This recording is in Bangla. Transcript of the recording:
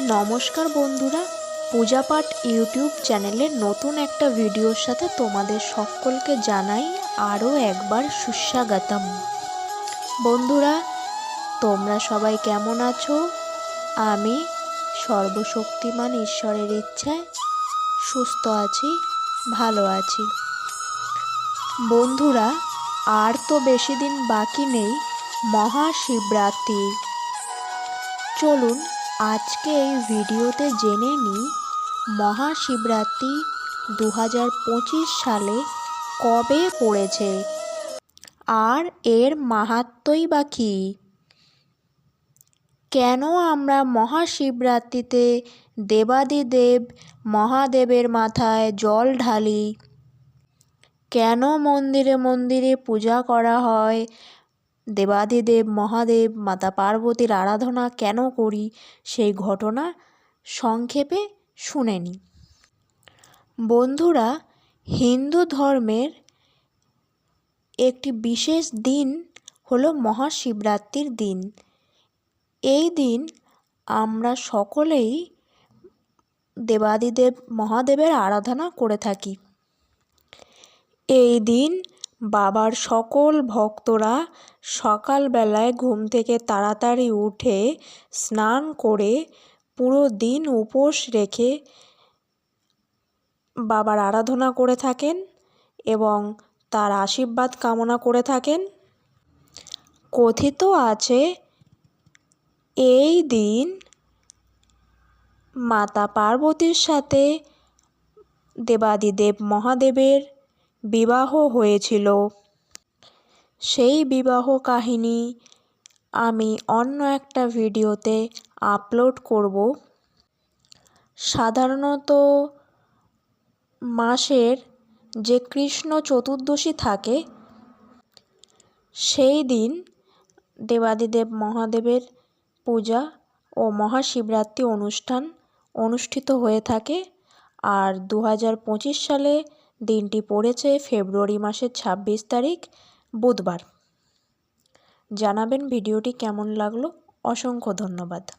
নমস্কার বন্ধুরা, পূজাপাঠ ইউটিউব চ্যানেলের নতুন একটা ভিডিওর সাথে তোমাদের সকলকে জানাই আরও একবার সুস্বাগতম। বন্ধুরা, তোমরা সবাই কেমন আছো? আমি সর্বশক্তিমান ঈশ্বরের ইচ্ছায় সুস্থ আছি, ভালো আছি। বন্ধুরা, আর তো বেশি দিন বাকি নেই, মহাশিবরাত্রি। চলুন আজকে এই ভিডিওতে জেনে নিই, মহাশিবরাত্রি দু হাজার পঁচিশ সালে কবে পড়েছে। আর এর মাহাত্মই বা কী? কেন আমরা মহাশিবরাত্রিতে দেবাদিদেব মহাদেবের মাথায় জল ঢালি? কেন মন্দিরে মন্দিরে পূজা করা হয়? দেবাদিদেব, মহাদেব, মাতা পার্বতীর আরাধনা কেন করি? সেই ঘটনা সংক্ষেপে শুনে নিই বন্ধুরা, হিন্দু ধর্মের একটি বিশেষ দিন হলো মহাশিবরাত্রির দিন। এই দিন আমরা সকলেই দেবাদিদেব, মহাদেবের আরাধনা করে থাকি। এই দিন বাবার সকল ভক্তরা সকালবেলায় ঘুম থেকে তাড়াতাড়ি উঠে স্নান করে পুরো দিন উপোস রেখে বাবার আরাধনা করে থাকেন এবং তার আশীর্বাদ কামনা করে থাকেন। কথিত আছে, এই দিন মাতা পার্বতীর সাথে দেবাদিদেব মহাদেবের বিবাহ হয়েছিল। সেই বিবাহ কাহিনী আমি অন্য একটা ভিডিওতে আপলোড করব। সাধারণত মাসের যে কৃষ্ণ চতুর্দশী থাকে, সেই দিন দেবাদিদেব মহাদেবের পূজা ও মহাশিবরাত্রি অনুষ্ঠান অনুষ্ঠিত হয়ে থাকে। আর দু হাজার পঁচিশ সালে দিনটি পড়েছে ফেব্রুয়ারি মাসের ছাব্বিশ তারিখ বুধবার। জানাবেন ভিডিওটি কেমন লাগল? অসংখ্য ধন্যবাদ।